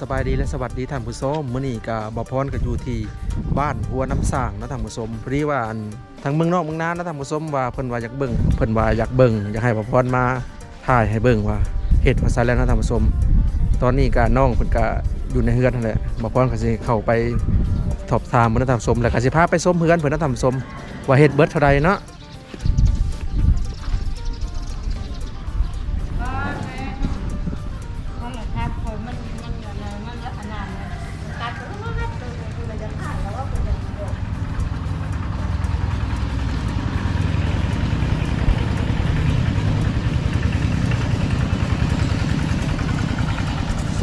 สบายดีและสวัสดีท่านผู้ชมมื้อนี้ก็บ่พรก็อยู่ที่บ้านหัวน้ำสร้างนะท่านผู้ชมพอดีว่าอันทางเมืองนอกเมืองนาเนาะท่านผู้ชมว่าเพิ่นว่าอยากเบิ่งเพิ่นว่าอยากเบิ่งอยากให้บ่พรมาถ่ายให้เบิ่งว่าเฮ็ดภาษาแล้วนะท่านผู้ชมตอนนี้ก็น้องเพิ่นก็อยู่ในเฮือนนั่นแหละบ่พรก็สิเข้าไปสอบถามเพิ่นนะท่านผู้ชมแล้วก็สิพาไปชมเฮือนเพิ่นนะท่านผู้ชมว่าเฮ็ดเบิดเท่าใดเนาะ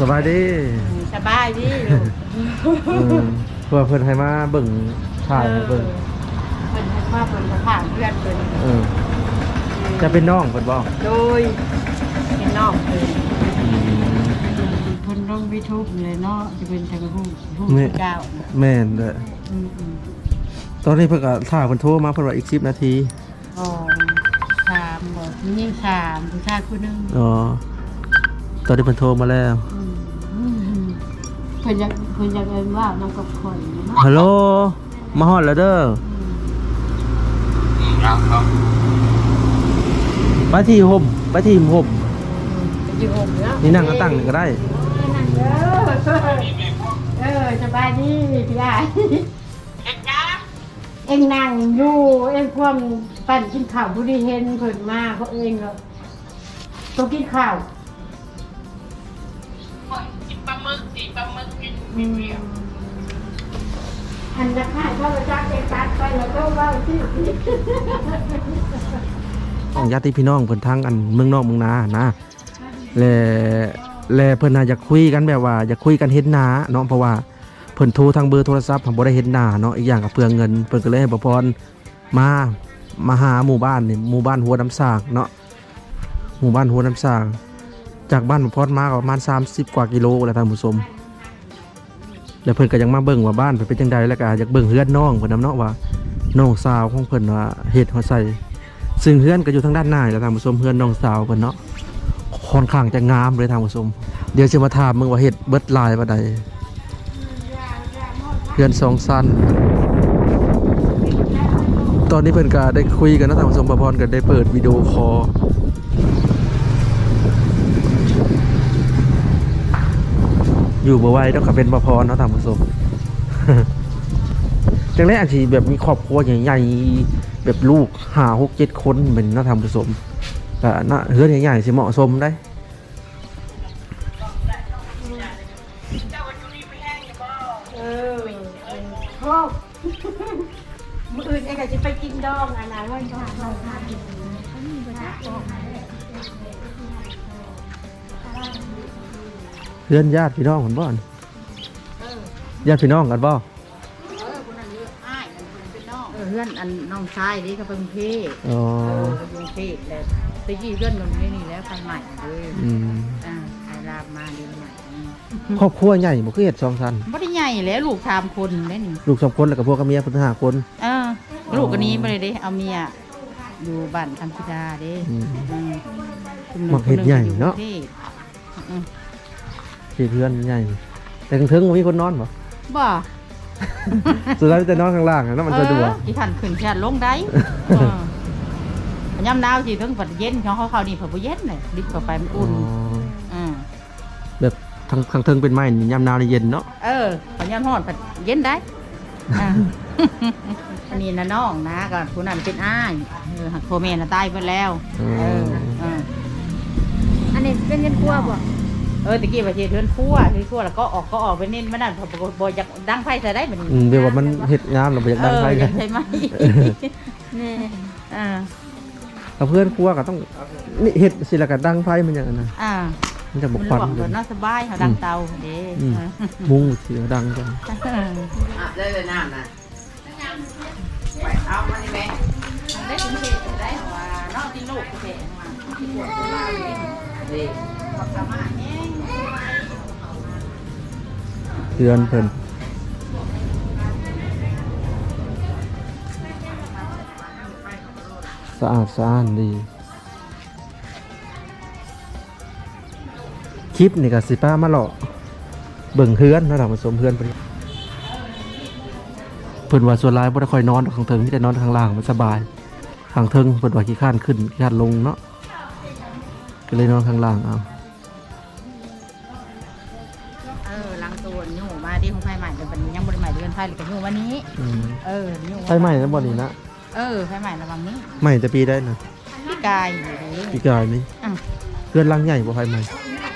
สบายดีสบายดีลูกอืมเพื่อเพิ่นให้มาเบิ่งถ่ายให้เบิ่งเป็นว่าเป็นจะผ่านเพื่อนเป็นเออจะเป็นน้องเพิ่นบ่โดยเป็นนอกเลยคนลงวิทูบเลยเนาะจะเป็นทางผู้ผู้เจ้าแม่นเด้ออืมอืมตอนนี้เพิ่นก็ถ่ายเพิ่นโทรมาเพิ่นว่าอีก10นาทีสองสามบอกยิ่งสามผู้ชายคนนึงอ๋อตอนนี้เพิ่นโทรมาแล้วอืมอืมอืมเพิ่นอยากเพิ่นอยากเอิ้นว่าน้ำกับข่อยเนาะฮัลโหลมาฮอดแล้วเด้อไปที่ห่มไปที่ห่มอยู่ห่มเนาะนี่นั่งก็ตั้งนี่ก็ได้ นั่งเด้อเออสบายดีพี่ยายเอ็งนั่งอยู่เอ็งความปั่นกินข้าวผู้ดีเห็นเพิ่นมาเขาเองเนาะต้องกินข้าว มึกกินอืมอันจะขายข้าวจักเอ็งตัดไปแล้วก็ว่าที่ของญาติพี่น้องเพิ่นทางอันเมืองนอกเมืองนานะแลแลเพิ่นน่าจะคุยกันแบบว่าอยากคุยกันเห็นหน้าเนาะเพราะว่าเพิ่นโทรทางเบอร์โทรศัพท์ผมบ่ได้เห็นหน้าเนาะอีกอย่างก็เปลืองเงินเพิ่นก็เลยให้บ่พรมามาหาหมู่บ้านนี่หมู่บ้านหัวน้ำสากเนาะหมู่บ้านหัวน้ำสากจากบ้านบ่พรมาก็ประมาณ30 กว่ากิโลแล้วท่านผู้ชม แล้วเพิ่นก็ยังมาเบิ่งว่าบ้านเพิ่นเป็นจังไดแล้วก็อยากเบิ่งเฮือนน้องเพิ่นนํเนาะว่าน้องสาวของเพิ่นว่าเฮ็ดเฮาใส่ซึ่งเพื่อนก็อยู่ทางด้านหน้าแล้วทางผู้ชมเพื่อนน้องสาวเพิ่นเนาะค่อนข้างจะงามเลยทางผู้ชมเดี๋ยวจะมาถามมึงว่าเฮ็ดเบิดลายบ่ใดเพื่อนสองสั้นตอนนี้เพิ่นก็ได้คุยกันนะทางผู้ชมประพรก็ได้เปิดวิดีโอคอล อยู่บ่ไหวเนาะก็เป็นประพรเนาะทางผู้ชมจังแรกอาชีแบบมีครอบครัวใหญ่ๆแบบลูกห้าหกเจ็ดคนเป็นน่าทำผสมแต่น่าเฮือนใหญ่ๆสิเหมาะสมได้เออครอบมื้ออื่นเอ็งก็จะไปกินดองอันนั้นว่าจะเราทากิน เฮือนญาติพี่น้องกันบ่อนญาติพี่น้องกันบ่เออเพื่อนอันน้องชายนี่ก็เป็นพี่อ๋อเออเป็นพี่แล้วตะกี้เพื่อนมันไม่นี่แล้วไปใหม่เลยอืมอ่าไปลาบมาดีใหม่ครอบครัวใหญ่บ่คือเฮ็ดสองท่านไม่ได้ใหญ่แล้วลูกสามคนเล่นลูกสองคนแล้วก็พวกกับเมียเพิ่นห้าคนเออลูกคนนี้ไปเลยเด้เอาเมียอยู่บ้านคันธิดาเด้อืม อืมคุณมักเฮ็ดใหญ่เนาะพี่อืม ที่เฮือนใหญ่แต่ถึงๆบ่มีคนนอนบ่บ่สุดท้ายจะนอนข้างล่างอะเนาะมันสะดวกเออที่ท่านขึ้นชันลงได้เออย่ำหนาวสิถึงฝัดเย็นของเขาเขานี่ฝัดบ่เย็นเลยดิบเข้าไปมันอุ่นอ๋ออืมแบบทางทางเทิงเป็นไม้นี่ยามหนาวนี่เย็นเนาะเออปัญญาห่อนผัดเย็นได้อ่าอันนี้นะน้องนะกับผู้นั้นเป็นอ้ายเออหักโคเมนน่ะตายไปแล้ว เออเอออันนี้เป็นเงินครัวบ่ เออตะกี้ว่าเฮ็ดเทือนครั่วเทือนครั่วแล้วก็ออกก็ออกไปเน้นมานั่นพอบ่บ่อยากดังไฟใส่ได้บัดนี้อืมเดี๋ยวว่ามันเฮ็ดงามแล้วบ่อยากเอดังอไฟอกัยานกใช่ไหมนี่อ่ากับเพื่อนครัวก็ต้องนี่เฮ็ดสิและก็ดังไฟมันอย่างนั้นนะอ่ามันจะบมักนควันหลวงเลเดี๋ยยวน่าสบายเขาดังเตาเด้อืมมุ้งเสียงดังจังได้เลยน้ำนะไปเอามาดิแม่ได้ถึงเหตุได้ว่าเนาะที่ลูกเฮ็ดว่าที่ปวดตัวลาวนี่นี่ขับกลับมาแห้ เตือนเพิ่นสะอาดสะอ้านดี คลิปนี่ก็สิป้ามาหล่อเบิ่งเฮือนนะท่านผู้ชมเฮือนเพิ่นเพิ่นว่าส่วนหลายบ่ได้ค่อยนอนข้างเทิงมีแต่นอนข้างล่างมันสบายข้างเทิงเพิ่นว่าขี้ข้านขึ้นขี้ข้านลงเนาะก็เลยนอนข้างล่างเอา วันนี้ อืมเอออยู่ไฟไหม้นะบ่นี่นะเออไฟใหม่ระวังนี้ไหม้แต่ปีได้นะพี่กายอยู่เลยปีกายนี่อะเฮือนหลังใหญ่บ่ไฟไหม้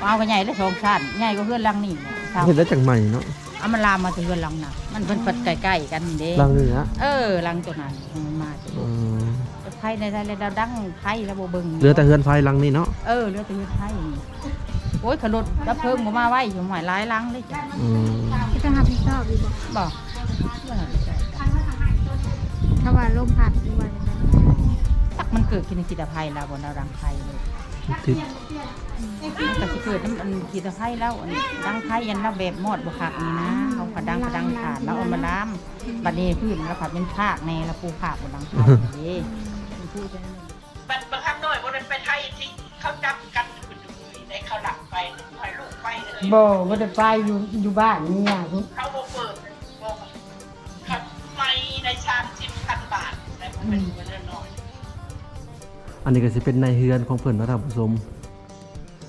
เอากันใหญ่ได้สองชั้นใหญ่ก็เพื่อนลังนี่ครับเห็นแล้วจังใหม่เนาะเอามันลามมาถึงเพื่อนลังน่ะมันเป็นปัดใกล้ๆกันนี่เด้หลังนี่นะเออลังตัวนั้นมันมาจากอืมไพ่ในไทยเลยเราดังไพ่แล้วโบเบิงเหลือแต่เฮือนไฟหลังนี่เนาะเออเหลือแต่เฮือนไพ่นี่โอ้ยขลุดดับเพลิงบ่มาไว้อยู่หมายร้ายลังเลยจ้ะอืมที่ต้องรับผิดชอบดีบอกบอก ถ้าว่าลมพัดหรือว่ายังไงตักมันเกิดกินกิจภัยแล้วบนเราดังไพ่เลยที่มันก็สิเกิดน้ำอันขีตะไคร้แล้วอันดังไข่ยันเราแบบหมอดบุคักนี่นะเขากระดังกระดังขาดแล้วเอามาล้ำบัดนี้พื้นแล้วผัดเป็นภาคในแล้วปูภาคบนดังไข่นี่มันพูดได้ไหมบัดบังคับหน่อยบนนั้นไปไทยที่เขาจับกันอยู่ในเขาหลักไปคอยลูกไปเลยบ่บ่ได้ไปอยู่อยู่บ้านนี่อะเขาบอกเปิดบอก เป็นเงินน้อยอันนี้ก็สิเป็นในเฮือนของเพิ่นเนาะท่านผู้ชม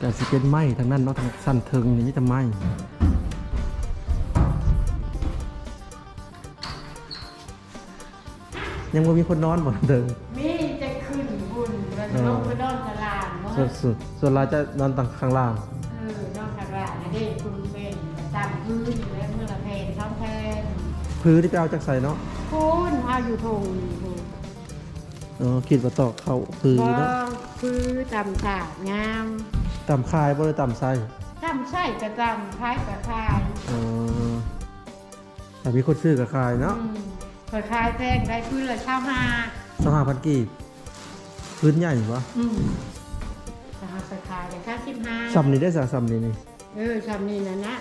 ก็สิเป็นไม้ทั้งนั้นเนาะทั้งสั้นเทิงนี่มีแต่ไม้ยังบ่มีคนนอนบ่เดิมมีจะขึ้นบุญแล้วลงไปนอนตลาดเนาะส่วนส่วนส่วนเราจะนอนต่างข้างล่างเออนอนตลาดนะเด้คุณเป็นตามพื้นอยู่แล้วเมื่อละแพนช่องแพนพื้นที่ไปเอาจากใส่เนาะคุณเอาอยู่ทงเออคิดว่าตอกเข้าพื้นบ่เนาะคือตำถาดงามต่ำคายบ่ได้ต่ำไส้ตำใส่กระตำคล้ายกระคายเออแต่มีคนซื้อกับคายเนาะอืมคอยคายแพงได้พื้นละเช่าห้าสหพันกีบพื้นใหญ่ปะอืมจะหาไปขายแต่ค่าสิบห้าซ้ำนี้ได้สะซ้ำนี้นี่เออชำนี่นะนะ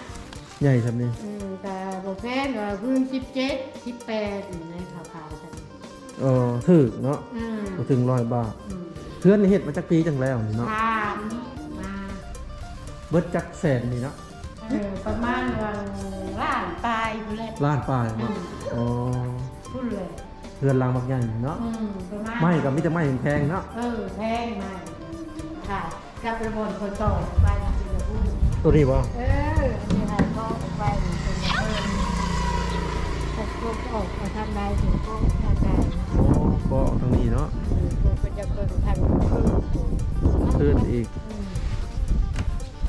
ใหญ่ซ้ำนี้อืมแต่บแพงว่าพื้นสิบเจ็ดสิบแปดอยู่ในขาวๆกัน เออถึกเนาะอืมบ่ถึงร้อยบาทอืมเพื่อนนี่เฮ็ดมาจากปีจังแล้วนี่เนาะทานมาเบิดจักแสนนี่เนาะเออประมาณวันล้านปลายพูนแหละล้านปลายเนาะอ๋อพูดเลยเพื่อนลังบักใหญ่เนาะอืมประมาณ ไม่ก็มีแต่ไม้แพงๆเนาะเออแพงมาค่ะจะไปบนคนต่อไปจริงๆพูดตัวนี้บ่เอออันนี้ค่ะก็ไปเป็นเออพวกพวกออกมาทำได้ถึงพวกทำได้อ๋อก็ทางนี้เนาะพวกก็จะเปิดทางขึ้นขึ้นอีกอืม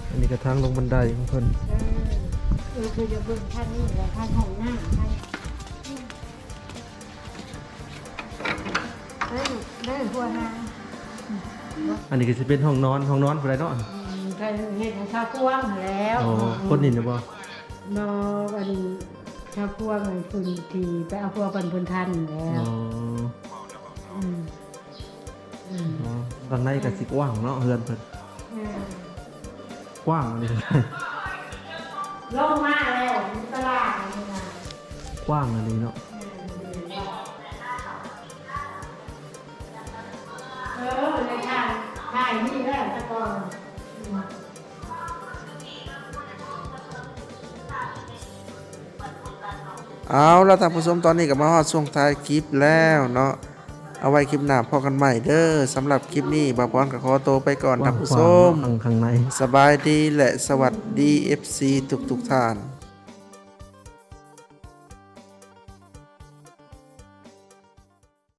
อันนี้ก็ทางลงบันไดของเพิ่นเออเออคือจะเบิ่งท่านนี่แหละท่านของหน้าท่านเออเด้อหัวหน้าอันนี้ก็สิเป็นห้องนอนห้องนอนผู้ใดเนาะอืมก็เห็นชาวกวางแล้วอ๋อคนนี่นะบ่นออันชาวกวางอันคุณทีไปเอาพวกบรรพุนทันแล้อ๋วออืม อืมอ๋อทางในก็สิกว้างเนาะเฮือนเพิ่นเออกว้างอันนี้ลงมาแล้วตลาดนี่นะกว้างอันนี้เนาะเออในทางถ่ายนี่แหละตะกอนอืมเอาแล้วท่านผู้ชมตอนนี้ก็มาฮอดช่วงท้ายคลิปแล้วเนาะ เอาไว้คลิปหน้าพอกันใหม่เด้อสำหรับคลิปนี้บาปอนกับขอโตวไปก่อนท่านผู้ชมข้างใน สบายดีและสวัสดี FC ทุกๆท่าน